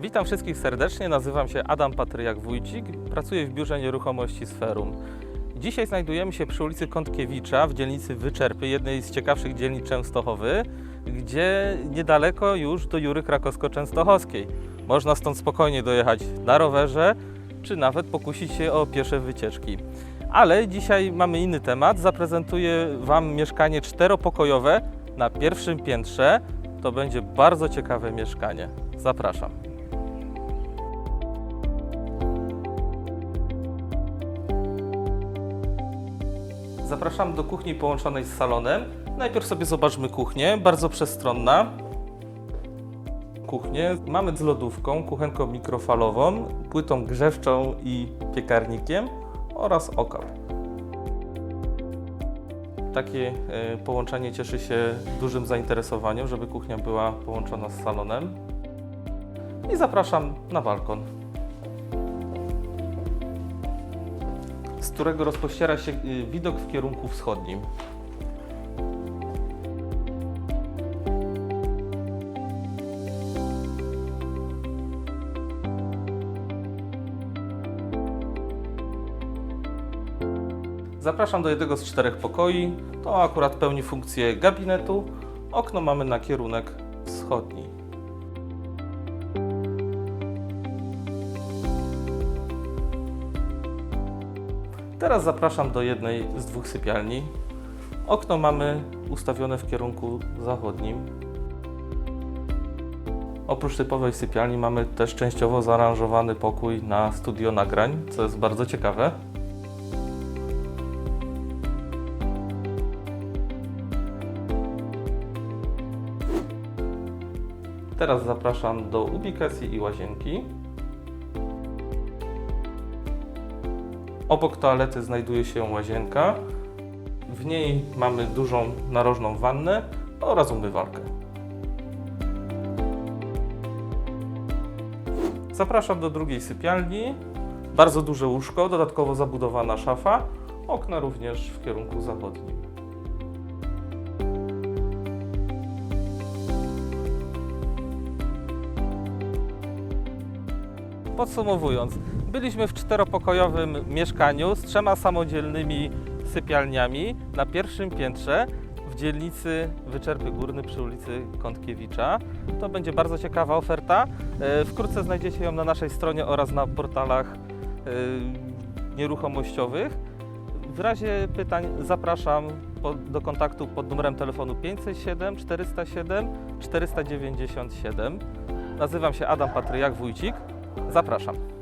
Witam wszystkich serdecznie, nazywam się Adam Patryjak-Wójcik, pracuję w Biurze Nieruchomości Sferum. Dzisiaj znajdujemy się przy ulicy Kątkiewicza w dzielnicy Wyczerpy, jednej z ciekawszych dzielnic Częstochowy, gdzie niedaleko już do Jury Krakowsko-Częstochowskiej. Można stąd spokojnie dojechać na rowerze, czy nawet pokusić się o piesze wycieczki. Ale dzisiaj mamy inny temat. Zaprezentuję Wam mieszkanie czteropokojowe na pierwszym piętrze. To będzie bardzo ciekawe mieszkanie. Zapraszam. Zapraszam do kuchni połączonej z salonem. Najpierw sobie zobaczmy kuchnię, bardzo przestronna. Kuchnię mamy z lodówką, kuchenką mikrofalową, płytą grzewczą i piekarnikiem oraz okap. Takie e, połączenie cieszy się dużym zainteresowaniem, żeby kuchnia była połączona z salonem. I zapraszam na balkon. Z którego rozpościera się y, widok w kierunku wschodnim. Zapraszam do jednego z czterech pokoi. To akurat pełni funkcję gabinetu. Okno mamy na kierunek wschodni. Teraz zapraszam do jednej z dwóch sypialni. Okno mamy ustawione w kierunku zachodnim. Oprócz typowej sypialni mamy też częściowo zaaranżowany pokój na studio nagrań, co jest bardzo ciekawe. Teraz zapraszam do ubikacji i łazienki. Obok toalety znajduje się łazienka. W niej mamy dużą narożną wannę oraz umywalkę. Zapraszam do drugiej sypialni. Bardzo duże łóżko, dodatkowo zabudowana szafa. Okna również w kierunku zachodnim. Podsumowując, byliśmy w czteropokojowym mieszkaniu z trzema samodzielnymi sypialniami na pierwszym piętrze w dzielnicy Wyczerpy Górny przy ulicy Kątkiewicza. To będzie bardzo ciekawa oferta. E, Wkrótce znajdziecie ją na naszej stronie oraz na portalach e, nieruchomościowych. W razie pytań zapraszam do kontaktu pod numerem telefonu 507 407 497. Nazywam się Adam Patryjak-Wójcik. Zapraszam.